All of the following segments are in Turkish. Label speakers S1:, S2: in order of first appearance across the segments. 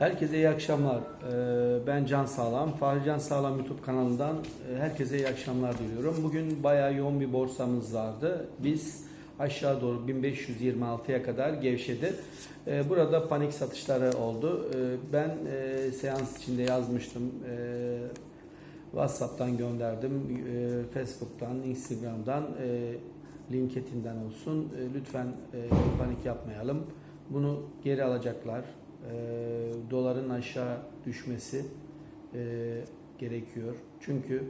S1: Herkese iyi akşamlar. Ee, Ben Can Sağlam. Fahri Can Sağlam YouTube kanalından e, herkese iyi akşamlar diliyorum. Bugün bayağı yoğun bir borsamız vardı. Biz aşağı doğru 1526'ya kadar gevşedi. Ee, Burada panik satışları oldu. Ee, Ben e, seans içinde yazmıştım. WhatsApp'tan gönderdim. Facebook'tan, Instagram'dan, e, LinkedIn'den olsun. Lütfen panik yapmayalım. Bunu geri alacaklar. E, doların aşağı düşmesi e, gerekiyor. Çünkü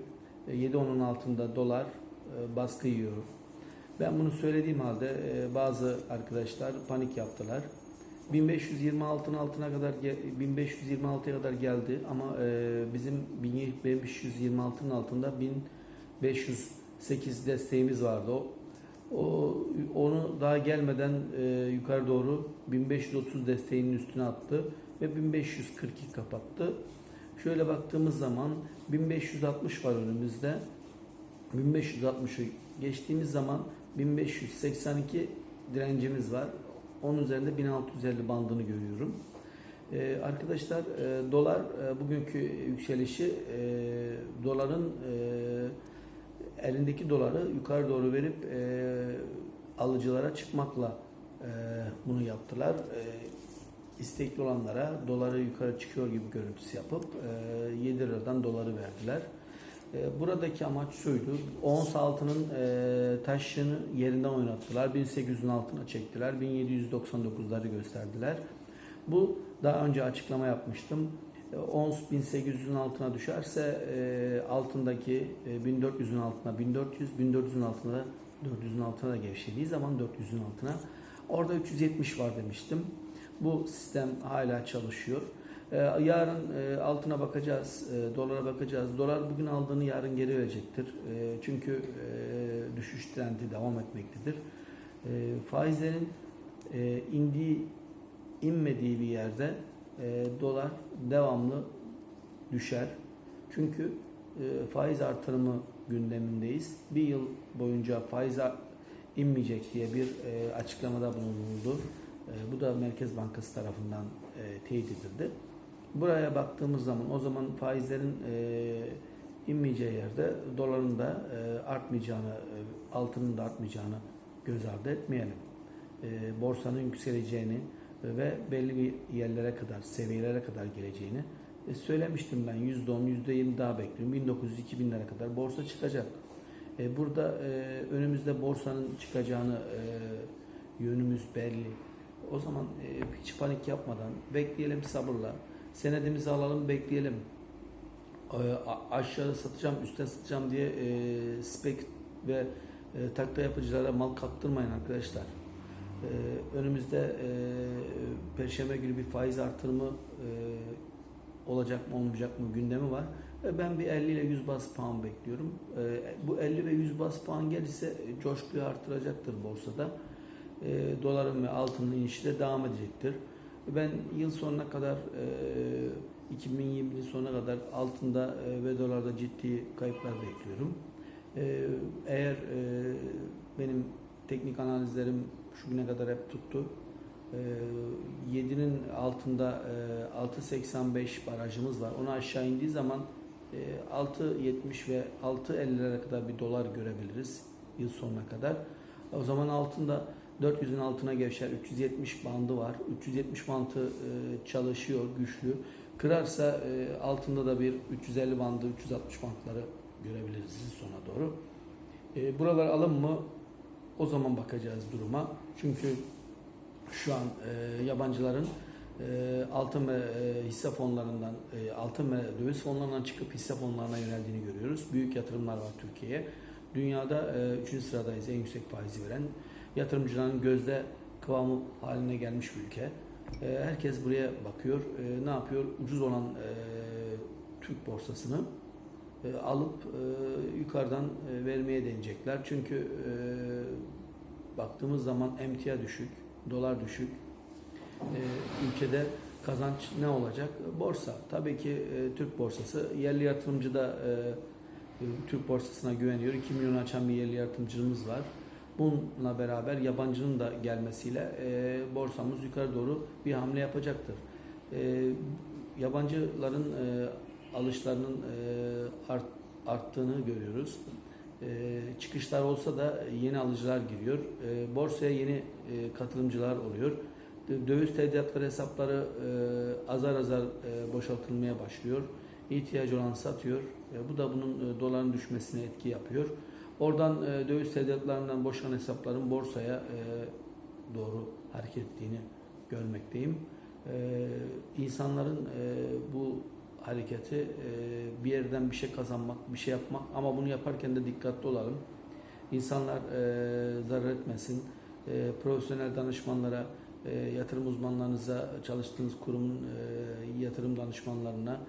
S1: e, 7.10'un altında dolar e, baskı yiyor. Ben bunu söylediğim halde e, bazı arkadaşlar panik yaptılar. 1526'ın altına kadar ge- 1526'ya kadar geldi ama e, bizim 1526'nın altında 1508 desteğimiz vardı. O o onu daha gelmeden e, yukarı doğru 1530 desteğinin üstüne attı ve 1542 kapattı. Şöyle baktığımız zaman 1560 var önümüzde. 1560'ı geçtiğimiz zaman 1582 direncimiz var. Onun üzerinde 1650 bandını görüyorum. Ee, arkadaşlar e, dolar e, bugünkü yükselişi e, doların e, elindeki doları yukarı doğru verip e, alıcılara çıkmakla e, bunu yaptılar. E, istekli olanlara doları yukarı çıkıyor gibi görüntüsü yapıp e, 7 liradan doları verdiler. E, Buradaki amaç şuydu. Ons altının e, taşını yerinden oynattılar. 1800'ün altına çektiler. 1799'ları gösterdiler. Bu daha önce açıklama yapmıştım. E, Ons 1800'ün altına düşerse e, altındaki e, 1400'ün altına 1400, 1400'ün altına da 400'ün altına da gevşediği zaman 400'ün altına orada 370 var demiştim. Bu sistem hala çalışıyor. Ee, Yarın e, altına bakacağız, e, dolara bakacağız. Dolar bugün aldığını yarın geri verecektir. E, Çünkü e, düşüş trendi devam etmektedir. E, Faizlerin e, indiği, inmediği bir yerde e, dolar devamlı düşer. Çünkü e, faiz artırımı gündemindeyiz. Bir yıl boyunca faiz inmeyecek diye bir e, açıklamada bulunuldu. E, Bu da Merkez Bankası tarafından e, teyit edildi. Buraya baktığımız zaman o zaman faizlerin e, inmeyeceği yerde doların da e, artmayacağını, e, altının da artmayacağını göz ardı etmeyelim. E, borsanın yükseleceğini ve belli bir yerlere kadar, seviyelere kadar geleceğini e, söylemiştim ben. %10, %20 daha bekliyorum. 1900-2000'lere kadar borsa çıkacak. E, burada e, önümüzde borsanın çıkacağını e, yönümüz belli. O zaman e, hiç panik yapmadan bekleyelim sabırla. Senedimizi alalım bekleyelim. E, aşağı satacağım, üstte satacağım diye e, spek ve e, takla yapıcılara mal kaptırmayın arkadaşlar. E, önümüzde e, Perşembe günü bir faiz artırımı e, olacak mı olmayacak mı gündemi var. Ve ben bir 50 ile 100 bas puan bekliyorum. E, bu 50 ve 100 bas puan gelirse e, coşkuyu artıracaktır borsada. E, doların ve altının inişi de devam edecektir. Ben yıl sonuna kadar e, 2020'nin sonuna kadar altında e, ve dolarda ciddi kayıplar bekliyorum. E, eğer e, benim teknik analizlerim şu güne kadar hep tuttu. E, 7'nin altında e, 6.85 barajımız var. Onu aşağı indiği zaman e, 6.70 ve 6.50'lere kadar bir dolar görebiliriz yıl sonuna kadar. O zaman altında 400'ün altına gevşer. 370 bandı var. 370 bandı e, çalışıyor, güçlü. Kırarsa e, altında da bir 350 bandı, 360 bantları görebiliriz yıl sonuna doğru. E, buralar alım mı? O zaman bakacağız duruma. Çünkü şu an e, yabancıların e, altın ve e, hisse fonlarından, e, altın ve döviz fonlarından çıkıp hisse fonlarına yöneldiğini görüyoruz. Büyük yatırımlar var Türkiye'ye. Dünyada 3. sıradayız en yüksek faizi veren. Yatırımcıların gözde kıvamı haline gelmiş bir ülke. E, herkes buraya bakıyor. E, ne yapıyor? Ucuz olan e, Türk borsasını e, alıp e, yukarıdan e, vermeye deneyecekler. Çünkü e, baktığımız zaman emtia düşük, dolar düşük. E, ülkede kazanç ne olacak? Borsa. Tabii ki e, Türk borsası. Yerli yatırımcı da e, Türk borsasına güveniyor. 2 milyon açan bir yerli yatırımcımız var. Bununla beraber yabancının da gelmesiyle e, borsamız yukarı doğru bir hamle yapacaktır. e, yabancıların e, alışlarının e, art, arttığını görüyoruz. E, çıkışlar olsa da yeni alıcılar giriyor. E, borsaya yeni e, katılımcılar oluyor. Dö- Döviz tevdiatları hesapları e, azar azar e, boşaltılmaya başlıyor. İhtiyacı olan satıyor. E, bu da bunun e, doların düşmesine etki yapıyor. Oradan e, döviz tevdiatlarından boşalan hesapların borsaya e, doğru hareket ettiğini görmekteyim. E, insanların e, bu hareketi e, bir yerden bir şey kazanmak, bir şey yapmak ama bunu yaparken de dikkatli olalım. İnsanlar e, zarar etmesin. E, profesyonel danışmanlara, e, yatırım uzmanlarınıza, çalıştığınız kurumun e, yatırım danışmanlarına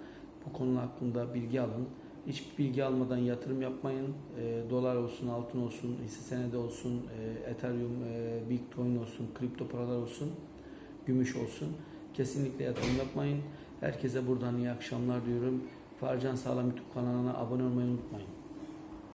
S1: bu konu hakkında bilgi alın. Hiç bilgi almadan yatırım yapmayın. E, dolar olsun, altın olsun, hisse senedi olsun, e, Ethereum, e, Bitcoin olsun, kripto paralar olsun, gümüş olsun. Kesinlikle yatırım yapmayın. Herkese buradan iyi akşamlar diyorum. Farcan Sağlam YouTube kanalına abone olmayı unutmayın.